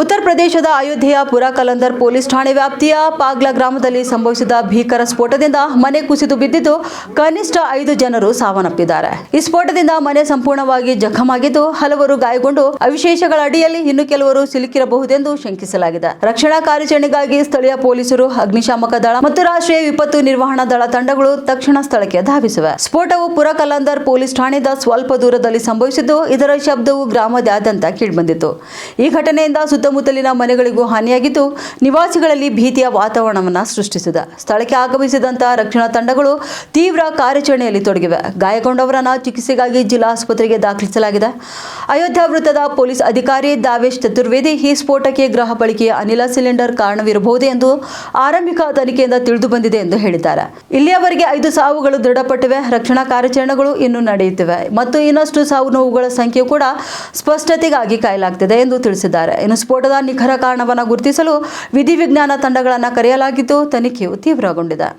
ಉತ್ತರ ಪ್ರದೇಶದ ಅಯೋಧ್ಯೆಯ ಪುರ ಕಲಂದರ್ ಪೊಲೀಸ್ ಠಾಣೆ ವ್ಯಾಪ್ತಿಯ ಪಾಗ್ಲಾ ಗ್ರಾಮದಲ್ಲಿ ಸಂಭವಿಸಿದ ಭೀಕರ ಸ್ಫೋಟದಿಂದ ಮನೆ ಕುಸಿದು ಬಿದ್ದಿದ್ದು ಕನಿಷ್ಠ ಐದು ಜನರು ಸಾವನ್ನಪ್ಪಿದ್ದಾರೆ. ಈ ಸ್ಫೋಟದಿಂದ ಮನೆ ಸಂಪೂರ್ಣವಾಗಿ ಜಖಮಾಗಿದ್ದು ಹಲವರು ಗಾಯಗೊಂಡು ಅವಶೇಷಗಳ ಅಡಿಯಲ್ಲಿ ಇನ್ನು ಕೆಲವರು ಸಿಲುಕಿರಬಹುದೆಂದು ಶಂಕಿಸಲಾಗಿದೆ. ರಕ್ಷಣಾ ಕಾರ್ಯಾಚರಣೆಗಾಗಿ ಸ್ಥಳೀಯ ಪೊಲೀಸರು, ಅಗ್ನಿಶಾಮಕ ದಳ ಮತ್ತು ರಾಷ್ಟ್ರೀಯ ವಿಪತ್ತು ನಿರ್ವಹಣಾ ದಳ ತಂಡಗಳು ತಕ್ಷಣ ಸ್ಥಳಕ್ಕೆ ಧಾವಿಸಿವೆ. ಸ್ಫೋಟವು ಪುರ ಕಲಂದರ್ ಪೊಲೀಸ್ ಠಾಣೆಯಿಂದ ಸ್ವಲ್ಪ ದೂರದಲ್ಲಿ ಸಂಭವಿಸಿದ್ದು ಇದರ ಶಬ್ದವು ಗ್ರಾಮದಾದ್ಯಂತ ಕೇಳಿಬಂದಿತು ಈ ಘಟನೆಯಿಂದ ಸುತ್ತಮುತ್ತಲಿನ ಮನೆಗಳಿಗೂ ಹಾನಿಯಾಗಿದ್ದು ನಿವಾಸಿಗಳಲ್ಲಿ ಭೀತಿಯ ವಾತಾವರಣವನ್ನು ಸೃಷ್ಟಿಸಿದೆ. ಸ್ಥಳಕ್ಕೆ ಆಗಮಿಸಿದಂತಹ ರಕ್ಷಣಾ ತಂಡಗಳು ತೀವ್ರ ಕಾರ್ಯಾಚರಣೆಯಲ್ಲಿ ತೊಡಗಿವೆ. ಗಾಯಗೊಂಡವರನ್ನು ಚಿಕಿತ್ಸೆಗಾಗಿ ಜಿಲ್ಲಾ ಆಸ್ಪತ್ರೆಗೆ ದಾಖಲಿಸಲಾಗಿದೆ. ಅಯೋಧ್ಯ ವೃತ್ತದ ಪೊಲೀಸ್ ಅಧಿಕಾರಿ ದಾವೇಶ್ ಚತುರ್ವೇದಿ ಈ ಸ್ಫೋಟಕ್ಕೆ ಗೃಹ ಬಳಕೆಯ ಅನಿಲ ಸಿಲಿಂಡರ್ ಕಾರಣವಿರಬಹುದು ಎಂದು ಆರಂಭಿಕ ತನಿಖೆಯಿಂದ ತಿಳಿದು ಬಂದಿದೆ ಎಂದು ಹೇಳಿದ್ದಾರೆ. ಇಲ್ಲಿಯವರೆಗೆ ಐದು ಸಾವುಗಳು ದೃಢಪಟ್ಟಿವೆ. ರಕ್ಷಣಾ ಕಾರ್ಯಾಚರಣೆಗಳು ಇನ್ನೂ ನಡೆಯುತ್ತಿವೆ. ಮತ್ತು ಇನ್ನಷ್ಟು ಸಾವು ನೋವುಗಳ ಸಂಖ್ಯೆ ಕೂಡ ಸ್ಪಷ್ಟತೆಗಾಗಿ ಕಾಯಲಾಗ್ತಿದೆ ಎಂದು ತಿಳಿಸಿದ್ದಾರೆ. ಇನ್ನು ಸ್ಫೋಟದ ನಿಖರ ಕಾರಣವನ್ನು ಗುರುತಿಸಲು ವಿಧಿವಿಜ್ಞಾನ ತಂಡಗಳನ್ನು ಕರೆಯಲಾಗಿದ್ದು ತನಿಖೆಯು ತೀವ್ರಗೊಂಡಿದೆ.